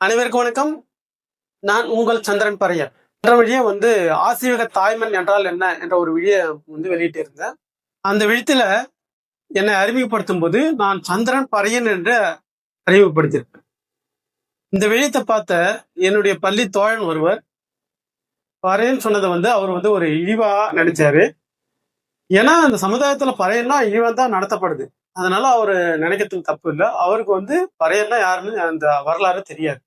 அனைவருக்கும் வணக்கம். நான் உங்கள் சந்திரன் பறையர் என்ற வழியை வந்து ஆசீவக தாய்மன் என்றால் என்ன என்ற ஒரு விழியை வந்து வெளியிட்டு இருந்தேன். அந்த விழித்துல என்னை அறிமுகப்படுத்தும் போது நான் சந்திரன் பறையன் என்று அறிமுகப்படுத்தியிருப்பேன். இந்த விழியத்தை பார்த்த என்னுடைய பள்ளி தோழன் ஒருவர் பறையன் சொன்னதை வந்து அவர் வந்து ஒரு இழிவா நினைச்சாரு. ஏன்னா அந்த சமுதாயத்துல பறையன்னா இழிவா தான் நடத்தப்படுது. அதனால அவரு நினைக்கிறதுக்கு தப்பு இல்லை. அவருக்கு வந்து பறையன்னா யாருன்னு அந்த வரலாறு தெரியாது.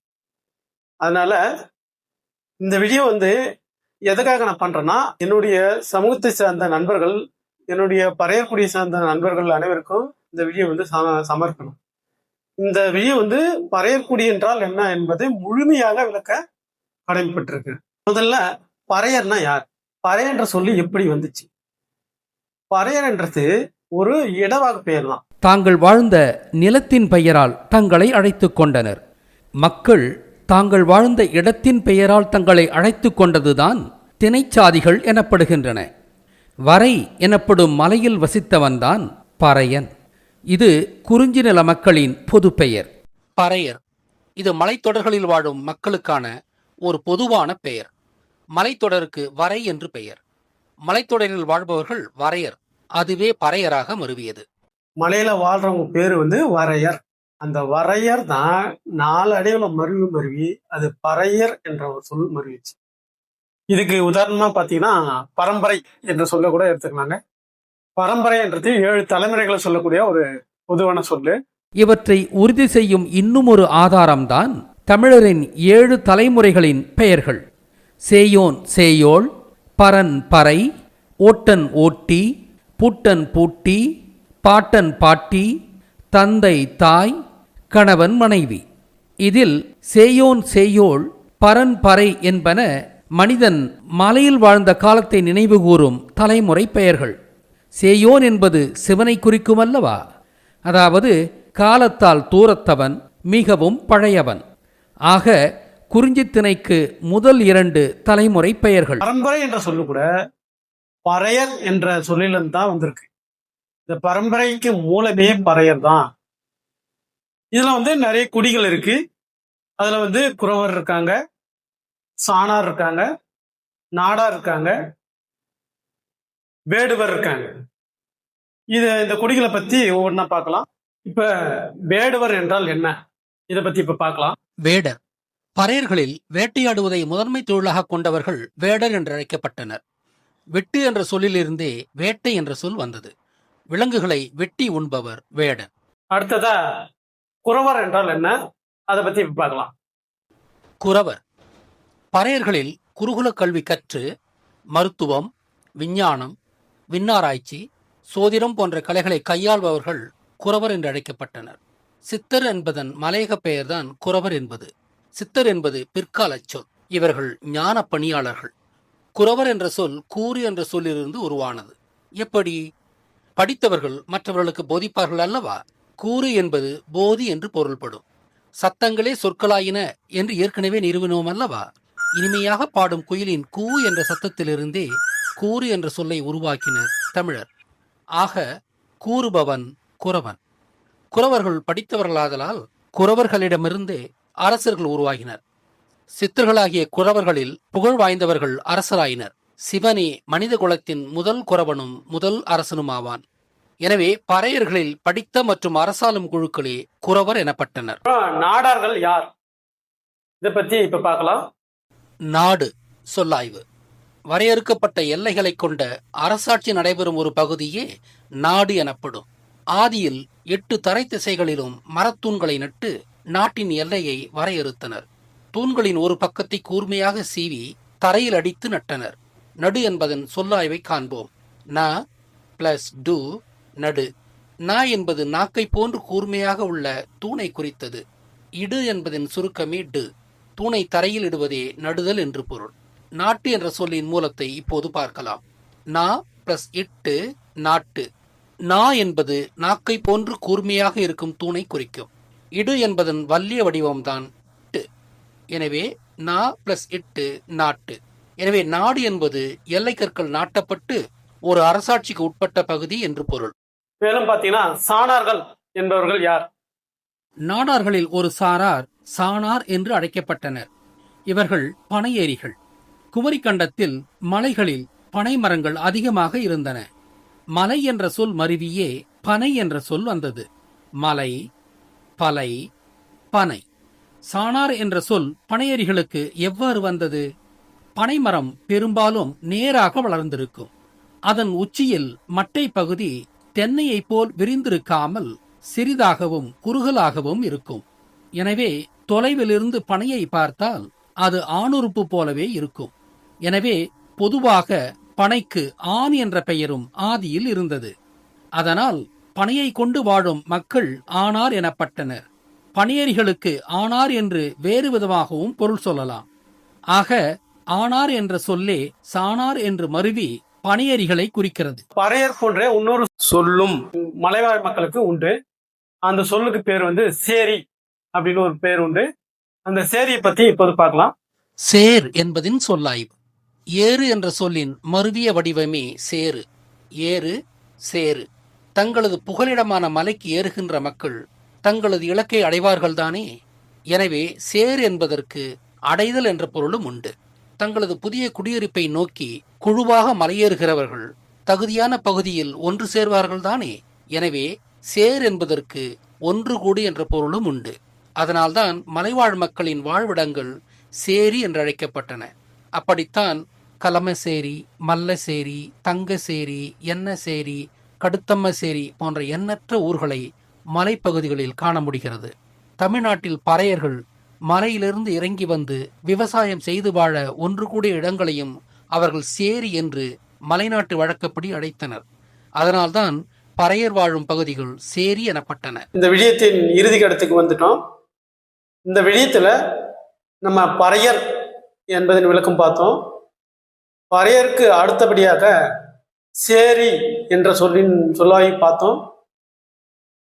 அதனால இந்த வீடியோ வந்து எதுக்காக நான் பண்றேன்னா என்னுடைய சமூகத்தை சார்ந்த நண்பர்கள் என்னுடைய பறையக்குடியை சார்ந்த நண்பர்கள் அனைவருக்கும் இந்த வீடியோ வந்து சம- சமர்ப்பணம். இந்த வீடியோ வந்து பறையற்குடி என்றால் என்ன என்பதை முழுமையாக விளக்க கடமைப்பட்டிருக்கு. முதல்ல பறையர்னா யார்? பறையர் என்ற சொல்லி எப்படி வந்துச்சு? பறையர் என்றது ஒரு இடவாக பெயர் தான் தாங்கள் வாழ்ந்த நிலத்தின் பெயரால் தங்களை அழைத்து கொண்டனர். மக்கள் தாங்கள் வாழ்ந்த இடத்தின் பெயரால் தங்களை அழைத்துக் கொண்டதுதான் திணைச்சாதிகள் எனப்படுகின்றன. வரை எனப்படும் மலையில் வசித்தவன்தான் பறையன். இது குறிஞ்சி நில மக்களின் பொது பெயர். பறையர். இது மலைத்தொடர்களில் வாழும் மக்களுக்கான ஒரு பொதுவான பெயர். மலைத்தொடருக்கு வரை என்று பெயர். மலைத்தொடரில் வாழ்பவர்கள் வரையர். அதுவே பறையராக மருவியது. மலையில வாழ்றவங்க பேரு வந்து வரையர். அந்த வரையர் தான் நாலு மருவி மருவி அது பறையர் என்ற ஒரு சொல் மருவிச்சு. இதுக்கு உதாரணமா பாத்தீங்கன்னா பரம்பரை என்ற சொல்ல கூட எடுத்துக்கலாங்க. பரம்பரை என்றது ஏழு தலைமுறைகளை சொல்லக்கூடிய ஒரு பொதுவான சொல்லு. இவற்றை உறுதி செய்யும் இன்னும் ஒரு ஆதாரம்தான் தமிழரின் ஏழு தலைமுறைகளின் பெயர்கள். சேயோன் சேயோள் பரன் பறை ஓட்டன் ஓட்டி பூட்டன் பூட்டி பாட்டன் பாட்டி தந்தை தாய் கணவன் மனைவி. இதில் சேயோன் சேயோள் பரன் பறை என்பன மனிதன் மலையில் வாழ்ந்த காலத்தை நினைவுகூரும் தலைமுறை பெயர்கள். சேயோன் என்பது சிவனை குறிக்கும் அல்லவா அதாவது காலத்தால் தூரத்தவன் மிகவும் பழையவன். ஆக குறிஞ்சித்திணைக்கு முதல் இரண்டு தலைமுறை பெயர்கள். பரம்பரை என்ற சொல்லு கூட பறையர் என்ற சொல்லிலிருந்து தான் வந்திருக்கு. இந்த பரம்பரைக்கு மூலமே பறையர் தான். இதுல வந்து நிறைய குடிகள் இருக்கு. அதுல வந்து குறவர் இருக்காங்க. சாணார் இருக்காங்க. நாடார் இருக்காங்க. வேடுவர் இருக்காங்க. இது இந்த குடிகளை பத்தி ஒவ்வொன்றா பார்க்கலாம். இப்ப வேடுவர் என்றால் என்ன? இதை பத்தி இப்ப பார்க்கலாம். வேடர். பறையர்களில் வேட்டையாடுவதை முதன்மை தொழிலாக கொண்டவர்கள் வேடர் என்று அழைக்கப்பட்டனர். வெட்டு என்ற சொல்லிலிருந்தே வேட்டை என்ற சொல் வந்தது. விலங்குகளை வெட்டி உண்பவர் வேடர். அடுத்ததா குறவர் என்றால் என்ன? அதை பத்தி பார்க்கலாம். குறவர். பறையர்களில் குருகுல கல்வி கற்று மருத்துவம் விஞ்ஞானம் விண்ணாராய்ச்சி சோதிடம் போன்ற கலைகளை கையாள்பவர்கள் குறவர் என்று அழைக்கப்பட்டனர். சித்தர் என்பதன் மலையக பெயர்தான் குறவர் என்பது. சித்தர் என்பது பிற்காலச் சொல். இவர்கள் ஞான பணியாளர்கள். குறவர் என்ற சொல் கூறு என்ற சொல்லிலிருந்து உருவானது. எப்படி? படித்தவர்கள் மற்றவர்களுக்கு போதிப்பார்கள் அல்லவா? கூறு என்பது போதி என்று பொருள்படும். சத்தங்களே சொற்களாயின என்று ஏற்கனவே நிறுவினோம் அல்லவா? இனிமையாக பாடும் குயிலின் கூ என்ற சத்தத்திலிருந்தே கூறு என்ற சொல்லை உருவாக்கினர் தமிழர். ஆக கூறுபவன் குறவன். குறவர்கள் படித்தவர்களாதலால் குறவர்களிடமிருந்தே அரசர்கள் உருவாகினர். சித்தர்களாகிய குறவர்களில் புகழ் வாய்ந்தவர்கள் அரசராயினர். சிவனே மனித குலத்தின் முதல் குறவனும் முதல் அரசனும் ஆவான் எனவே பறையர்களில் படித்த மற்றும் அரசாளும் குழுக்களே குறவர் எனப்பட்டனர். நாடார்கள் யார்? இதை பத்தி இப்ப பார்க்கலாம். நாடு சொல்லாய்வு. வரையறுக்கப்பட்ட எல்லைகளைக் கொண்ட அரசாட்சி நடைபெறும் ஒரு பகுதியே நாடு எனப்படும். ஆதியில் எட்டு தரை திசைகளிலும் மரத்தூண்களை நட்டு நாட்டின் எல்லையை வரையறுத்தனர். தூண்களின் ஒரு பக்கத்தை கூர்மையாக சீவி தரையில் அடித்து நட்டனர். நடு என்பதன் சொல்லாய்வை காண்போம். ந பிளஸ் டு நடு. நா என்பது நாக்கை போன்று கூர்மையாக உள்ள தூணை குறித்தது. இடு என்பதன் சுருக்கமே டு. தூணை தரையில் இடுவதே நடுதல் என்று பொருள். நாட்டு என்ற சொல்லின் மூலத்தை இப்போது பார்க்கலாம். நா பிளஸ் இட்டு நாட்டு. நா என்பது நாக்கை போன்று கூர்மையாக இருக்கும் தூணை குறிக்கும். இடு என்பதன் வல்லிய வடிவம்தான் டு எனவே நா பிளஸ் இட்டு நாட்டு. எனவே நாடு என்பது எல்லைக்கற்கள் நாட்டப்பட்டு ஒரு அரசாட்சிக்கு உட்பட்ட பகுதி என்று பொருள். மேலும் பாத்தீங்கன்னா சாணார்கள் என்பவர்கள் யார்? நாடார்களில் ஒரு சாரார் சாணார் என்று அழைக்கப்பட்டனர். இவர்கள் பனையேரிகள். குமரிக்கண்டத்தில் மலைகளில் பனை மரங்கள் அதிகமாக இருந்தன. மலை என்ற சொல் மருவியே பனை என்ற சொல் வந்தது. மலை பலை பனை. சாணார் என்ற சொல் பனையேரிகளுக்கு எவ்வாறு வந்தது? பனைமரம் பெரும்பாலும் நேராக வளர்ந்திருக்கும். அதன் உச்சியில் மட்டை பகுதி தென்னையைப் போல் விரிந்திருக்காமல் சிறிதாகவும் குறுகலாகவும் இருக்கும். எனவே தொலைவிலிருந்து பனையை பார்த்தால் அது ஆணுறுப்பு போலவே இருக்கும். எனவே பொதுவாக பனைக்கு ஆண் என்ற பெயரும் ஆதியில் இருந்தது. அதனால் பனையை கொண்டு வாழும் மக்கள் ஆனார் எனப்பட்டனர். பணியேரிகளுக்கு ஆனார் என்று வேறு விதமாகவும் பொருள் சொல்லலாம். ஆக ஆனார் என்ற சொல்லே சாணார் என்று மருவி பணியேரிகளை குறிக்கிறது. பறையர் போன்ற இன்னொரு சொல்லும் மலைவாழ் மக்களுக்கு உண்டு. அந்த சொல்லுக்கு பேர் வந்து சேரி அப்படின்னு ஒரு பேர் உண்டு. அந்த சேரியை பத்தி இப்போது பார்க்கலாம். சேர் என்பதின் சொல்லாய்வு. ஏறு என்ற சொல்லின் மருவிய வடிவமே சேரு ஏறு சேரு தங்களது புகலிடமான மலைக்கு ஏறுகின்ற மக்கள் தங்களது இலக்கை அடைவார்கள்தானே? எனவே சேர் என்பதற்கு அடைதல் என்ற பொருளும் உண்டு. தங்களது புதிய குடியிருப்பை நோக்கி குழுவாக மலையேறுகிறவர்கள் தகுதியான பகுதியில் ஒன்று சேர்வார்கள் தானே? எனவே சேர் என்பதற்கு ஒன்று கூடு என்ற பொருளும் உண்டு. அதனால்தான் மலைவாழ் மக்களின் வாழ்விடங்கள் சேரி என்றழைக்கப்பட்டன. அப்படித்தான் கலமசேரி மல்லசேரி தங்கசேரி எண்ணசேரி கடுத்தம்மசேரி போன்ற எண்ணற்ற ஊர்களை மலைப்பகுதிகளில் காண முடிகிறது. தமிழ்நாட்டில் பறையர்கள் மலையிலிருந்து இறங்கி வந்து விவசாயம் செய்து வாழ ஒன்று கூடிய இடங்களையும் அவர்கள் சேரி என்று மலைநாட்டு வழக்கப்படி அழைத்தனர். அதனால்தான் பறையர் வாழும் பகுதிகள் சேரி எனப்பட்டன. இந்த விடயத்தின் இறுதி கடத்துக்கு வந்துட்டோம். இந்த விடயத்துல நம்ம பறையர் என்பதன் விளக்கம் பார்த்தோம். பறையருக்கு அடுத்தபடியாக சேரி என்ற சொல்லின் சொல்லாய் பார்த்தோம்.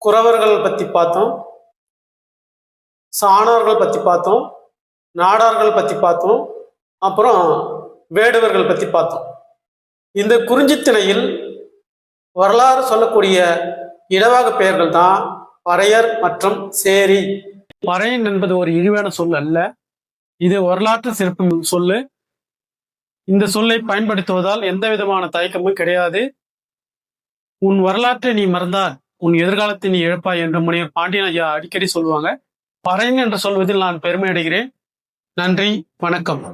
குறவர்கள் பத்தி பார்த்தோம். சாணார்கள் பற்றி பார்த்தோம் நாடார்கள் பற்றி பார்த்தோம் அப்புறம் வேடுவர்கள் பற்றி பார்த்தோம். இந்த குறிஞ்சித்திணையில் வரலாறு சொல்லக்கூடிய இடவாக பெயர்கள் தான் பறையர் மற்றும் சேரி. பறையன் என்பது ஒரு இழிவான சொல் அல்ல. இது வரலாற்று சிறப்பு சொல்லு. இந்த சொல்லை பயன்படுத்துவதால் எந்த விதமான தயக்கமும் கிடையாது. உன் வரலாற்றை நீ மறந்தால் உன் எதிர்காலத்தை நீ இழப்பாய் என்று முனைவர் பாண்டியன் ஐயா அடிக்கடி சொல்லுவாங்க. பறையன் என்று சொல்வதில் நான் பெருமை அடைகிறேன். நன்றி வணக்கம்.